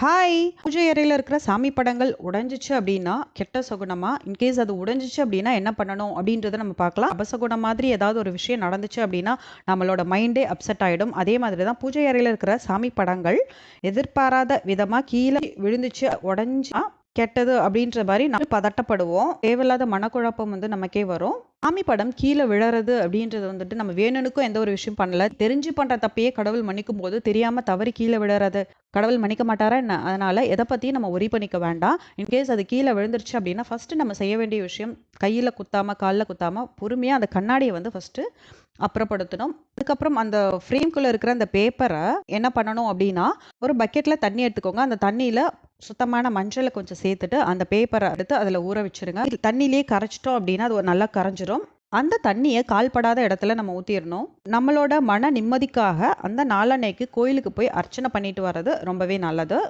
Hi பூஜை அறையில் இருக்கிற சாமி படங்கள் உடைஞ்சிச்சு அப்படின்னா கெட்ட சகுனமா? இன்கேஸ் அது உடைஞ்சிச்சு அப்படின்னா என்ன பண்ணணும் அப்படின்றத நம்ம பார்க்கலாம். அபசகுணம் மாதிரி ஏதாவது ஒரு விஷயம் நடந்துச்சு அப்படின்னா நம்மளோட மைண்டே அப்செட் ஆகிடும் அதே மாதிரி தான் பூஜை அறையில் இருக்கிற சாமி படங்கள் எதிர்பாராத விதமாக கீழே விழுந்துச்சு உடஞ்சா கெட்டது அப்படின்ற மாதிரி நம்ம பதட்டப்படுவோம். தேவையில்லாத மனக்குழப்பம் வந்து நமக்கே வரும். சாமி படம் கீழே விழறது அப்படின்றது வந்துட்டு நம்ம வேணுனுக்கும் எந்த ஒரு விஷயம் பண்ணல. தெரிஞ்சு பண்ற தப்பையே கடவுள் மன்னிக்கும் போது தெரியாம தவறி கீழே விழறது. கடவுள் மன்னிக்க மாட்டாரா என்ன? அதனால எதை பத்தியும் நம்ம ஒரி பண்ணிக்க வேண்டாம். இன்கேஸ் அது கீழே விழுந்துருச்சு அப்படின்னா ஃபர்ஸ்ட் நம்ம செய்ய வேண்டிய விஷயம் கையில குத்தாம காலில் குத்தாம பொறுமையா அந்த கண்ணாடியை வந்து ஃபர்ஸ்ட் அப்புறப்படுத்தணும். அதுக்கப்புறம் அந்த ஃப்ரேம்குள்ளே இருக்கிற அந்த பேப்பரை என்ன பண்ணணும் அப்படின்னா ஒரு பக்கெட்டில் தண்ணி எடுத்துக்கோங்க. அந்த தண்ணியில் சுத்தமான மஞ்சளை கொஞ்சம் சேர்த்துட்டு அந்த பேப்பரை எடுத்து அதில் ஊற வச்சிருங்க. தண்ணியிலே கரைச்சிட்டோம் அப்படின்னா அது ஒரு நல்லா கரைஞ்சிரும். அந்த தண்ணியை கால்படாத இடத்துல நம்ம ஊற்றிடணும் நம்மளோட மன நிம்மதிக்காக அந்த நாளன்னைக்கு கோயிலுக்கு போய் அர்ச்சனை பண்ணிட்டு வர்றது ரொம்பவே நல்லது.